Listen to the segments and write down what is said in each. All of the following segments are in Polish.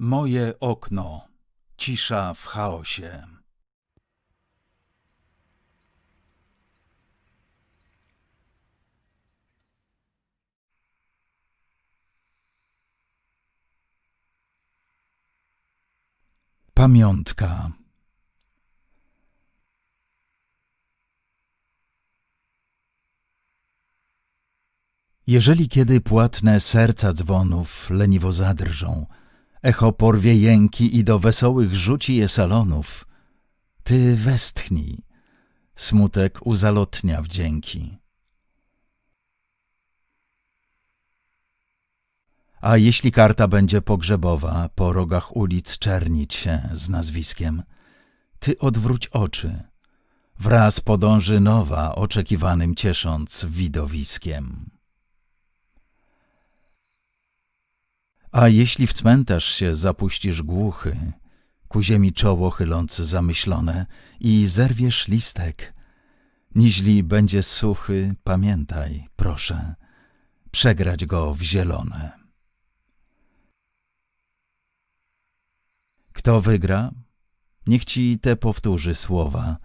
Moje okno. Cisza w chaosie. Pamiątka. Jeżeli kiedy płatne serca dzwonów leniwo zadrżą, echo porwie jęki i do wesołych rzuci je salonów, ty westchnij, smutek uzalotnia wdzięki. A jeśli karta będzie pogrzebowa, po rogach ulic czernić się z nazwiskiem, ty odwróć oczy, wraz podąży nowa, oczekiwanym ciesząc widowiskiem. A jeśli w cmentarz się zapuścisz głuchy, ku ziemi czoło chyląc zamyślone i zerwiesz listek, niźli będzie suchy, pamiętaj, proszę, przegrać go w zielone. Kto wygra? Niech ci te powtórzy słowa,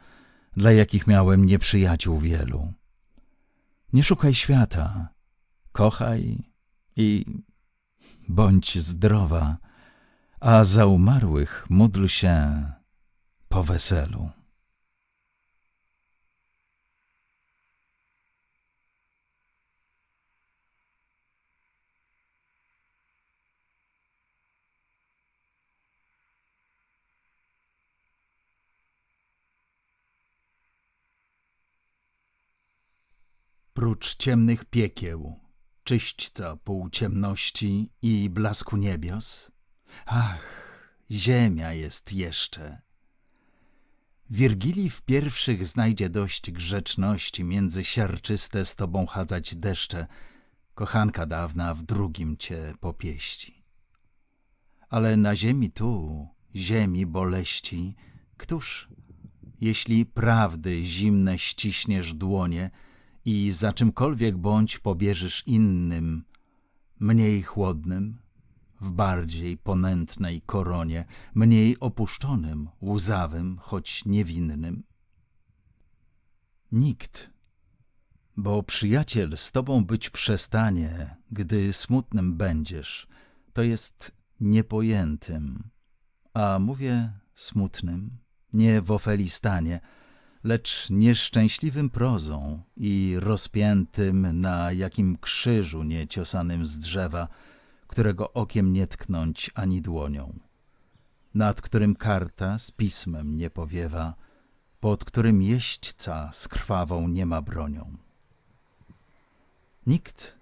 dla jakich miałem nieprzyjaciół wielu. Nie szukaj świata, kochaj i bądź zdrowa, a za umarłych módl się po weselu. Prócz ciemnych piekieł, czyśćca półciemności i blasku niebios, ach, ziemia jest jeszcze. Wirgilii w pierwszych znajdzie dość grzeczności między siarczyste z tobą chadzać deszcze, kochanka dawna w drugim cię popieści. Ale na ziemi tu, ziemi boleści, któż, jeśli prawdy zimne ściśniesz dłonie, i za czymkolwiek bądź pobierzesz innym, mniej chłodnym, w bardziej ponętnej koronie, mniej opuszczonym, łzawym, choć niewinnym? Nikt, bo przyjaciel z tobą być przestanie, gdy smutnym będziesz, to jest niepojętym, a mówię smutnym, nie w Ofeli stanie, lecz nieszczęśliwym prozą i rozpiętym na jakim krzyżu nieciosanym z drzewa, którego okiem nie tknąć ani dłonią, nad którym karta z pismem nie powiewa, pod którym jeźdźca z krwawą nie ma bronią. Nikt,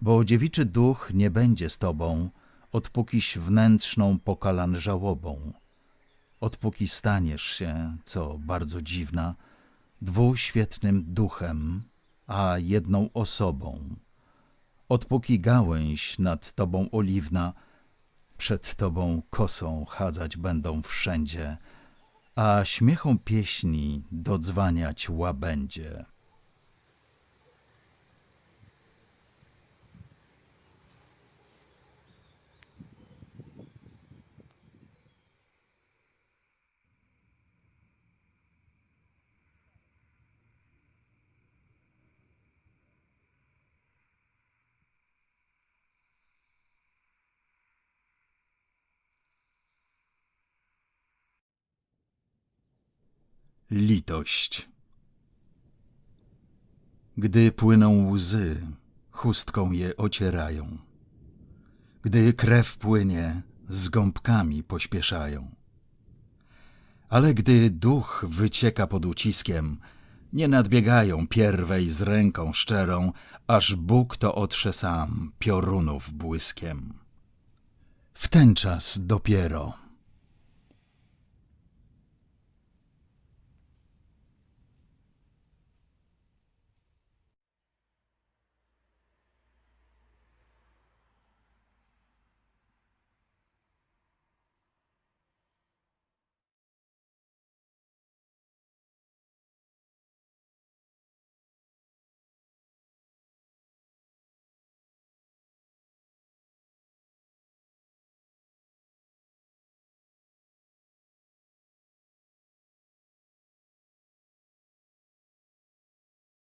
bo dziewiczy duch nie będzie z tobą, odpókiś wnętrzną pokalan żałobą, odpóki staniesz się, co bardzo dziwna, dwuświetnym duchem, a jedną osobą. Odpóki gałęź nad tobą oliwna, przed tobą kosą chadzać będą wszędzie, a śmiechą pieśni dodzwaniać łabędzie. Litość. Gdy płyną łzy, chustką je ocierają. Gdy krew płynie, z gąbkami pośpieszają. Ale gdy duch wycieka pod uciskiem, nie nadbiegają pierwej z ręką szczerą, aż Bóg to otrze sam piorunów błyskiem. W ten czas dopiero